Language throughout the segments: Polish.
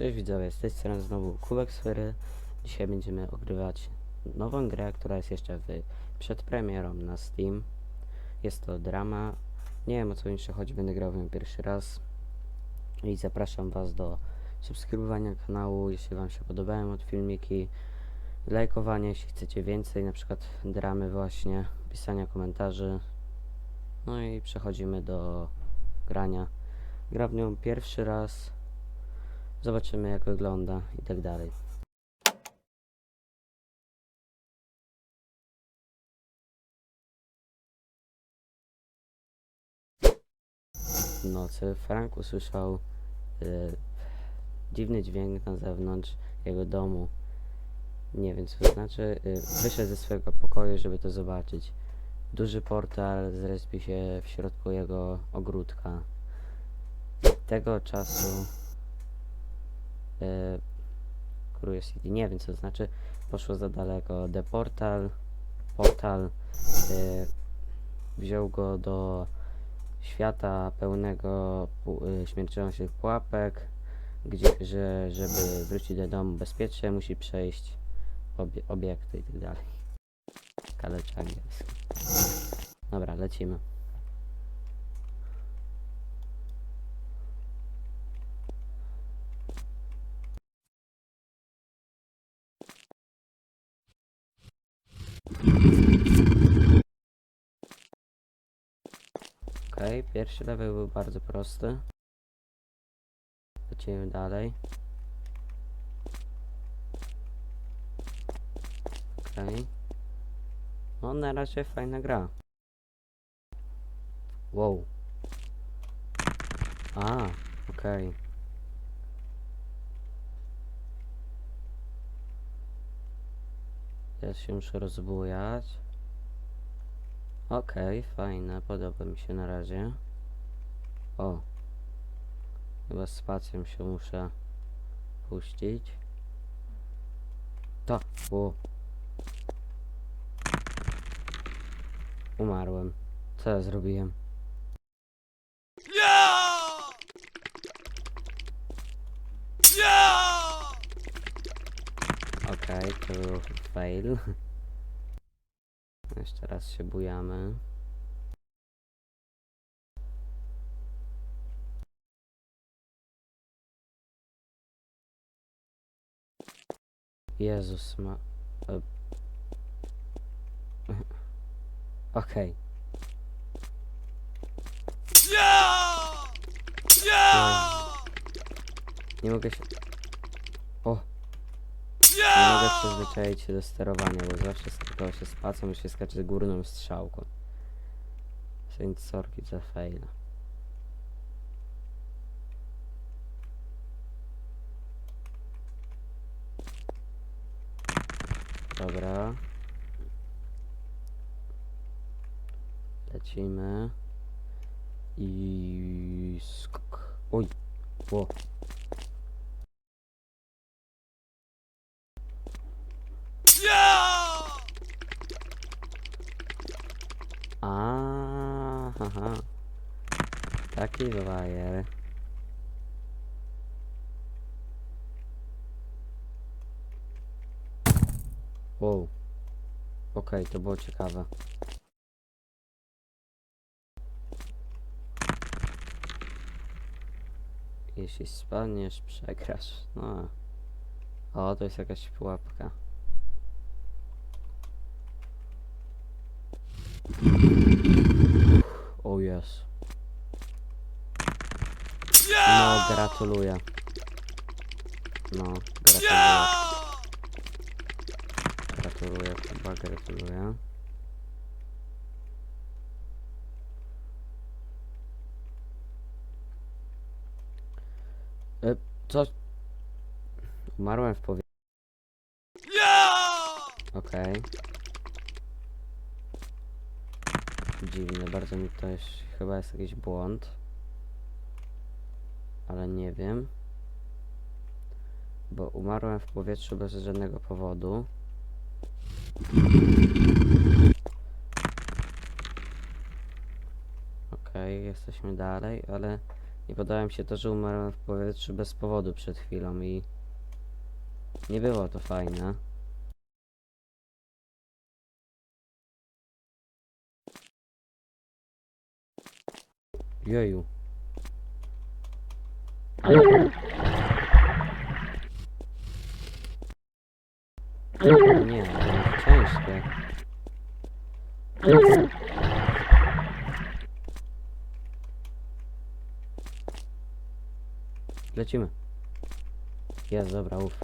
Cześć widzowie, z tej strony znowu Kubek Sfery. Dzisiaj będziemy ogrywać nową grę, która jest jeszcze w przedpremierą na Steam. Jest to drama. Nie wiem o co jeszcze chodzi, będę grał w nią pierwszy raz. I zapraszam Was do subskrybowania kanału, jeśli Wam się podobają od filmiki. Lajkowania, jeśli chcecie więcej, na przykład dramy właśnie, pisania komentarzy. No i przechodzimy do grania. Gra w nią pierwszy raz. Zobaczymy jak wygląda i tak dalej. W nocy Frank usłyszał y, dziwny dźwięk na zewnątrz jego domu. Nie wiem co to znaczy. Y, wyszedł ze swojego pokoju, żeby to zobaczyć. Duży portal zrespił się w środku jego ogródka. Tego czasu e, Curiosity, nie wiem co to znaczy, poszło za daleko. The Portal, Portal e, wziął go do świata pełnego e, śmiertelnych pułapek, gdzie, że, żeby wrócić do domu bezpiecznie, musi przejść obie, obiekty i tak dalej. Kalecz angielski. Dobra, lecimy. Okej, pierwszy level był bardzo prosty. Lecimy dalej. Okej. No na razie fajna gra. Wow. A, okej. Teraz się muszę rozbujać. Okej, fajne, podoba mi się na razie. O. Chyba spacją się muszę puścić. To, o. Umarłem. Co ja zrobiłem? Okej, to był fail. Jeszcze raz się bujamy. Jezus ma... e. Okej. Nie mogę się... Nie mogę przyzwyczaić się do sterowania, bo zawsze skakało się z pacą i się skacze górną strzałką. Więc sorki za faila. Dobra. Lecimy. I skok. Oj. O. A, haha. Wajer. Wow. Okej, to było ciekawe. Jeśli spadniesz, przegrasz. No. O, to jest jakaś pułapka. O jest. No, gratuluję. No, gratuluję. Gratuluję, chyba gratuluję. E, co? Umarłem w powietrzu. Okej. Dziwne, bardzo mi to jest, chyba jest jakiś błąd. Ale nie wiem. Bo umarłem w powietrzu bez żadnego powodu. Okej, jesteśmy dalej, ale Nie podoba mi się to, że umarłem w powietrzu bez powodu przed chwilą i... Nie było to fajne. Joju. Nie, to jest ciężkie. Lecimy. Jest, dobra, uff.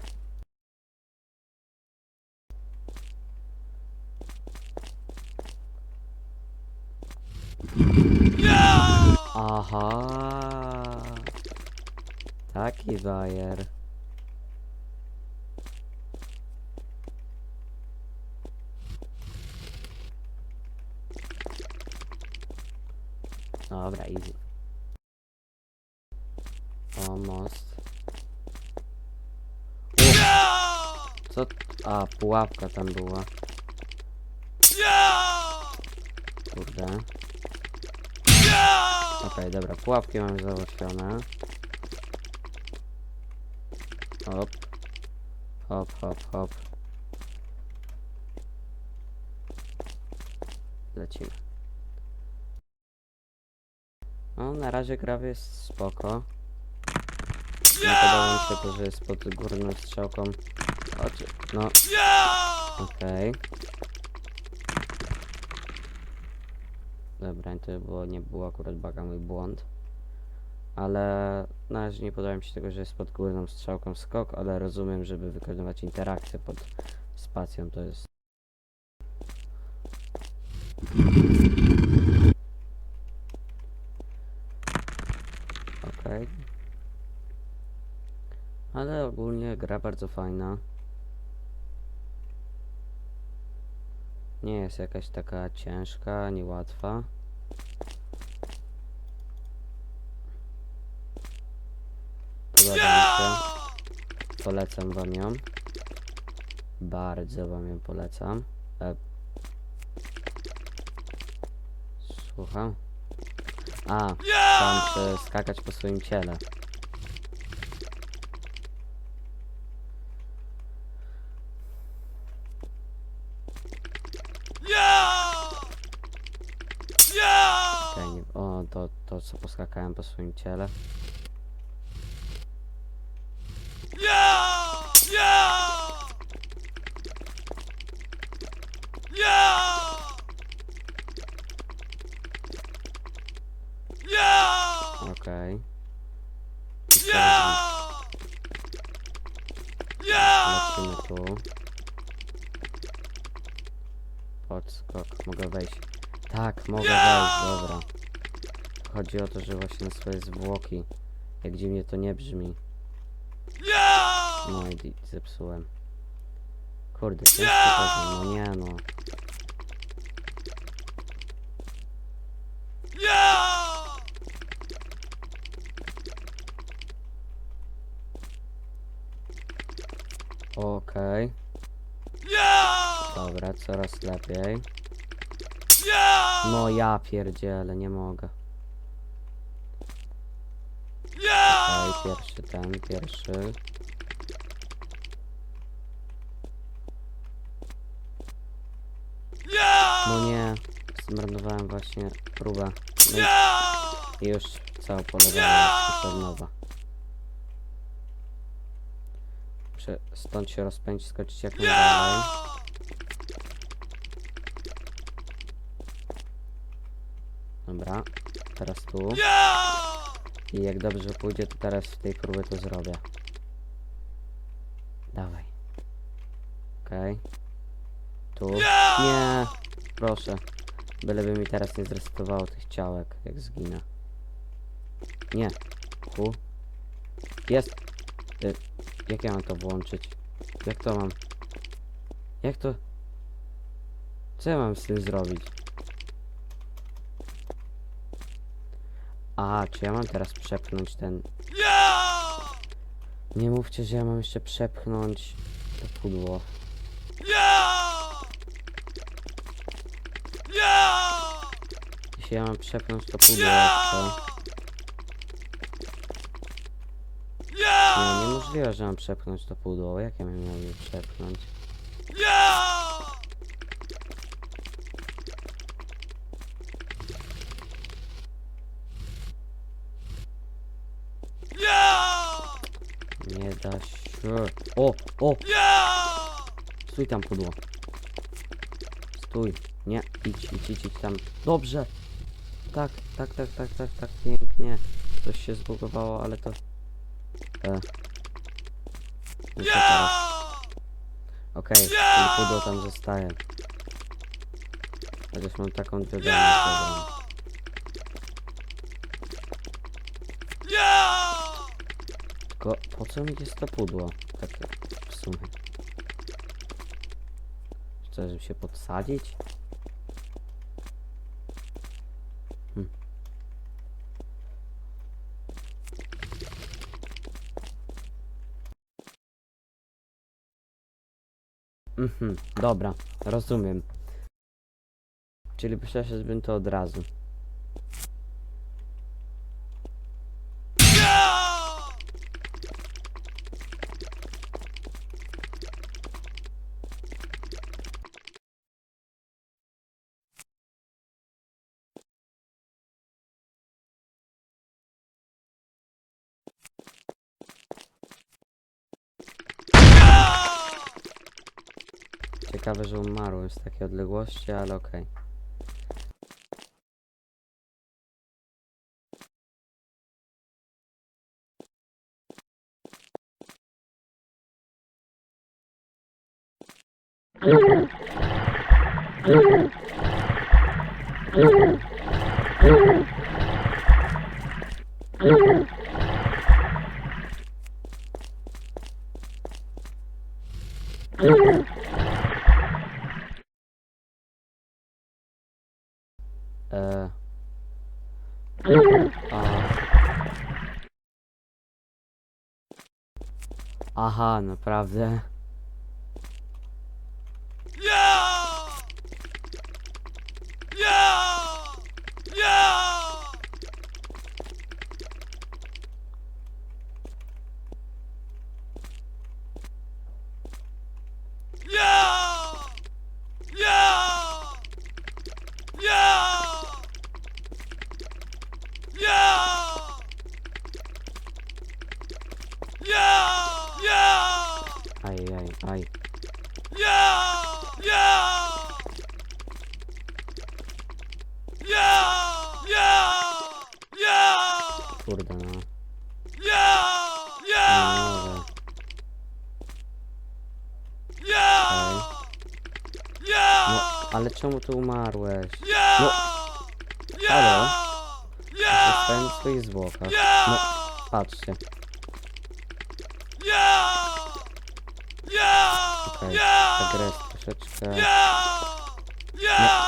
Aha. Taki bajer. Dobra, easy. O, most. Co? t- A, pułapka tam była. Kurde. Okej, dobra, pułapki mam załatwione. Hop. Hop, hop, hop. Lecimy. No, na razie gra jest spoko. Nie podoba mi się to, że jest pod górną strzałką. Chodź, no. Okej. Dobra, to było, nie było akurat baga mój błąd. Ale na razie nie podoba mi się tego, że jest pod górną strzałką skok, ale rozumiem, żeby wykonywać interakcję pod spacją, to jest... Okej. Ale ogólnie gra bardzo fajna. Nie jest jakaś taka ciężka, niełatwa. Polecam wam ją. Bardzo wam ją polecam. E... Słucham. A, tam skakać po swoim ciele. O, to, to co poskakałem po swoim ciele. Okej. Teraz Lecimy tu. Podskok, mogę wejść. Tak, mogę wejść, dobra. Chodzi o to, że właśnie na swoje zwłoki. Jak dziwnie to nie brzmi. No i zepsułem. Kurde, ciężko poziom, no nie no. Okej. Dobra, coraz lepiej. No ja pierdzielę, nie mogę. Okej, pierwszy ten, pierwszy. No nie, zmarnowałem właśnie próbę. No i- już całe jest od nowa. Muszę stąd się rozpędzić, skoczyć jak najdalej. Dobra, teraz tu. I jak dobrze pójdzie, to teraz w tej próbie to zrobię. Dawaj. Okej. Tu. Nie! Proszę. Byleby mi teraz nie zresetowało tych ciałek, jak zginę. Nie. Tu. Jest! Y, jak ja mam to włączyć? Jak to mam? Jak to? Co ja mam z tym zrobić? A, czy ja mam teraz przepchnąć ten... Nie mówcie, że ja mam jeszcze przepchnąć to pudło. Jeśli ja mam przepchnąć to pudło, to... No, niemożliwe, że mam przepchnąć to pudło. Jak ja miałem je przepchnąć? O! Stój tam pudło. Stój. Nie, idź, idź, idź, idź tam. Dobrze. Tak, tak, tak, tak, tak, tak, pięknie. Coś się zbugowało, ale to... E. No? Okej, okay, pudło tam zostaje. Chociaż mam taką wiadomość, dobrą. Tylko po co mi jest to pudło? Tak w sumie. Chcę, się podsadzić? Hm. Mhm, dobra, rozumiem. Czyli przeszedłbym to od razu. Ciekawe, że umarłem z takiej odległości, ale okej. E... A... Aha, naprawdę. Aj, aj, aj. Kurde no. Nie mogę. Okej. No, ale czemu tu umarłeś? No. Halo? Zostałem w swoich zwłokach. No, patrzcie. Okej, jest troszeczkę... Uf,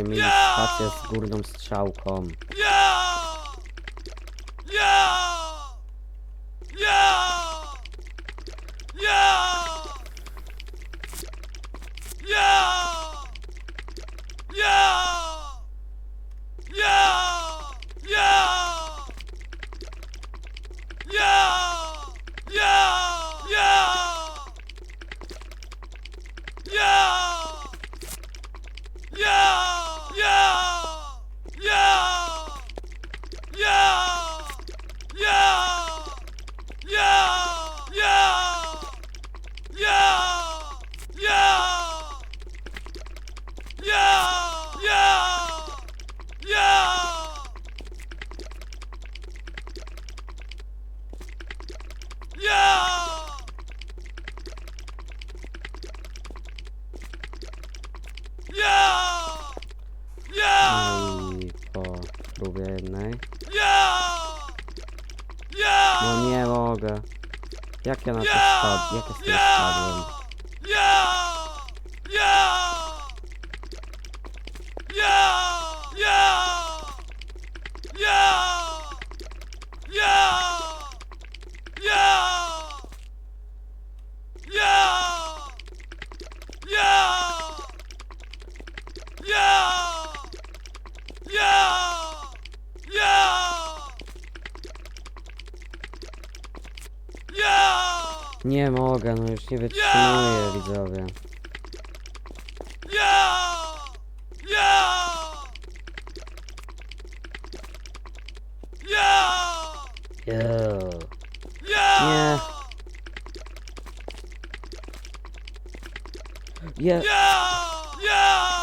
Się mieli stację z górną strzałką. Sobie jednej. No nie mogę. Jak ja na to spadłem? Jak ja z tego spadłem? Nie mogę, no już nie wytrzymuję, widzowie. Yo. Nie. Je. Yeah.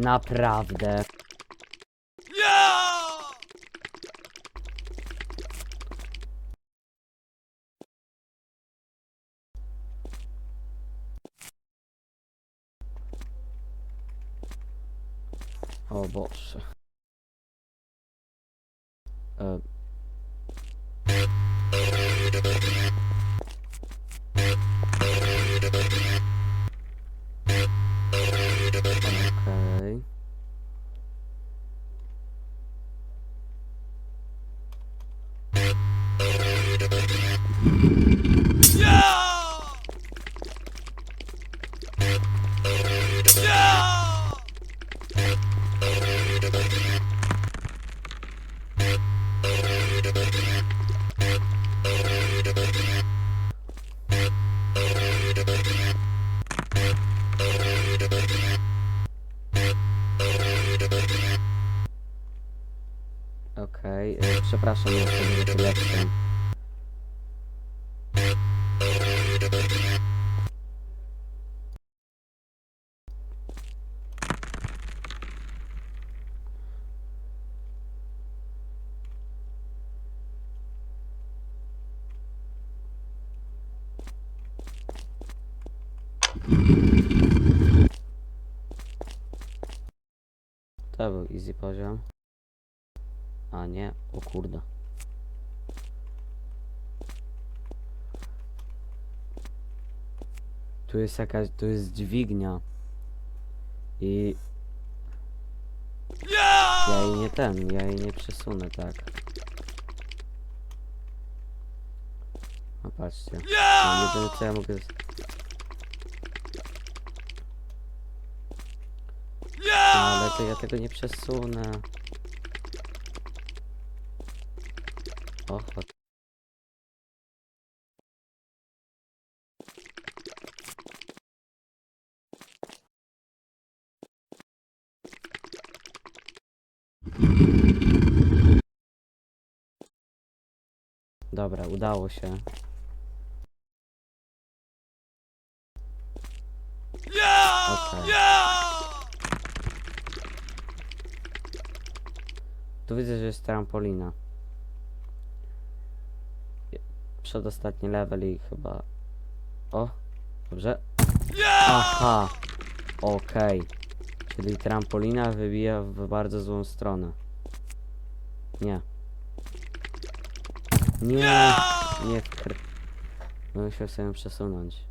Naprawdę. O Boże. Okej, okay, przepraszam jeszcze To był easy poziom. A nie, o kurde. Tu jest jakaś, tu jest dźwignia. I ja jej nie ten, ja jej nie przesunę, tak. No patrzcie. No, jedyne co ja mogę... Czekaj, ja tego nie przesunę. O, Dobra, udało się. Okay. Tu widzę, że jest trampolina. Przedostatni level i chyba... O, dobrze. Aha, okej. Czyli trampolina wybija w bardzo złą stronę. Nie. Nie, nie wkr... Będę musiał sobie przesunąć.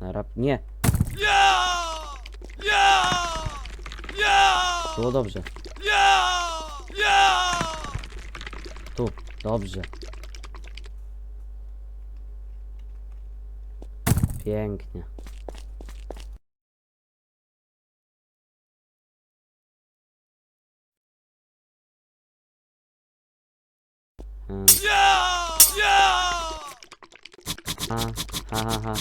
Na rap... Nie, Yeah! Yeah! Yeah! Było dobrze. Tu, dobrze. Pięknie. Hmm. Ha, ha, ha, ha.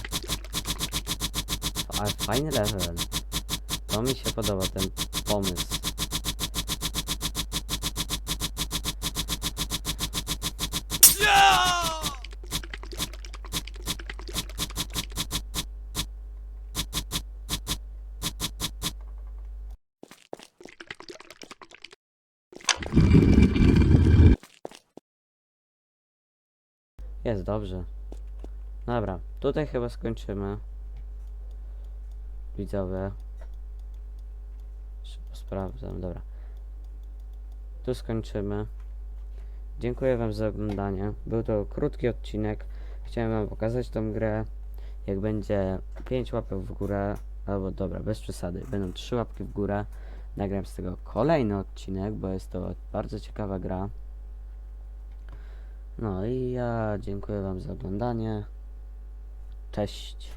Ale fajny level. To mi się podoba ten pomysł. Jest dobrze. Dobra, tutaj chyba skończymy. Widzowie. Sprawdzam, dobra. Tu skończymy. Dziękuję wam za oglądanie. Był to krótki odcinek. Chciałem wam pokazać tą grę. Jak będzie 5 łapek w górę, albo dobra, bez przesady, będą 3 łapki w górę. Nagram z tego kolejny odcinek, bo jest to bardzo ciekawa gra. No i ja dziękuję Wam za oglądanie. Cześć.